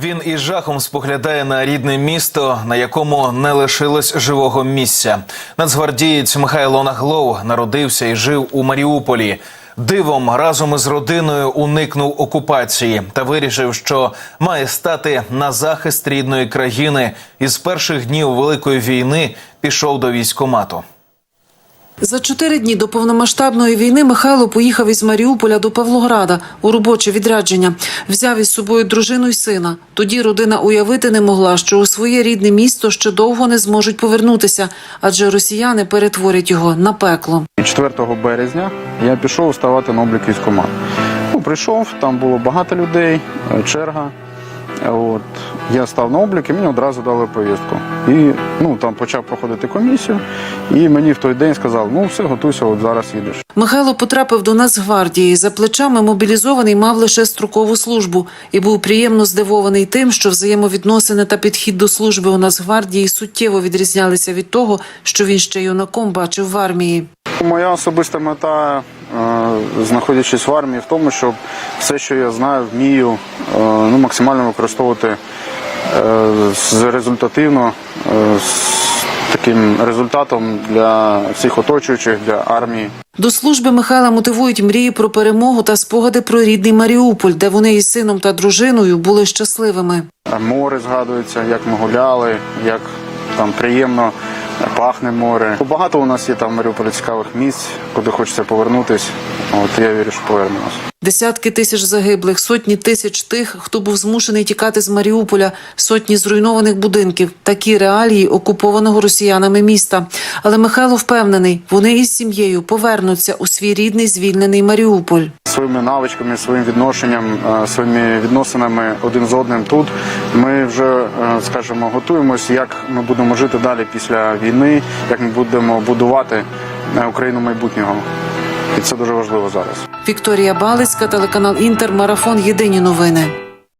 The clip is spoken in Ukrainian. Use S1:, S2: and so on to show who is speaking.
S1: Він із жахом споглядає на рідне місто, на якому не лишилось живого місця. Нацгвардієць Михайло Наглов народився і жив у Маріуполі. Дивом разом із родиною уникнув окупації та вирішив, що має стати на захист рідної країни. І з перших днів великої війни пішов до військомату.
S2: За чотири дні до повномасштабної війни Михайло поїхав із Маріуполя до Павлограда у робоче відрядження. Взяв із собою дружину й сина. Тоді родина уявити не могла, що у своє рідне місто ще довго не зможуть повернутися, адже росіяни перетворять його на пекло.
S3: І 4 березня я пішов ставати на облік військкомат. Ну, прийшов, там було багато людей, черга. От, я став на облік і мені одразу дали повістку. І ну, там почав проходити комісію, і мені в той день сказав, ну все, готуйся, от зараз їдеш.
S2: Михайло потрапив до Нацгвардії. За плечами мобілізований мав лише строкову службу і був приємно здивований тим, що взаємовідносини та підхід до служби у Нацгвардії суттєво відрізнялися від того, що він ще юнаком бачив в армії.
S3: Моя особиста мета, знаходячись в армії, в тому, щоб все, що я знаю, вмію, е, ну, максимально використовувати е, результативно, е, з таким результатом для всіх оточуючих, для армії.
S2: До служби Михайла мотивують мрії про перемогу та спогади про рідний Маріуполь, де вони із сином та дружиною були щасливими.
S3: Море згадується, як ми гуляли, як там приємно пахне море. Багато у нас є там Маріуполі цікавих місць, куди хочеться повернутись. От я вірю, що повернемось.
S2: Десятки тисяч загиблих, сотні тисяч тих, хто був змушений тікати з Маріуполя, сотні зруйнованих будинків. Такі реалії окупованого росіянами міста. Але Михайло впевнений, вони із сім'єю повернуться у свій рідний звільнений Маріуполь.
S3: Своїми навичками, своїм відношенням, е, своїми відносинами один з одним тут. Ми вже, е, скажімо, готуємось, як ми будемо жити далі після війни, як ми будемо будувати е, Україну майбутнього. І це дуже важливо зараз.
S2: Вікторія Балицька, телеканал Інтер, марафон. Єдині новини.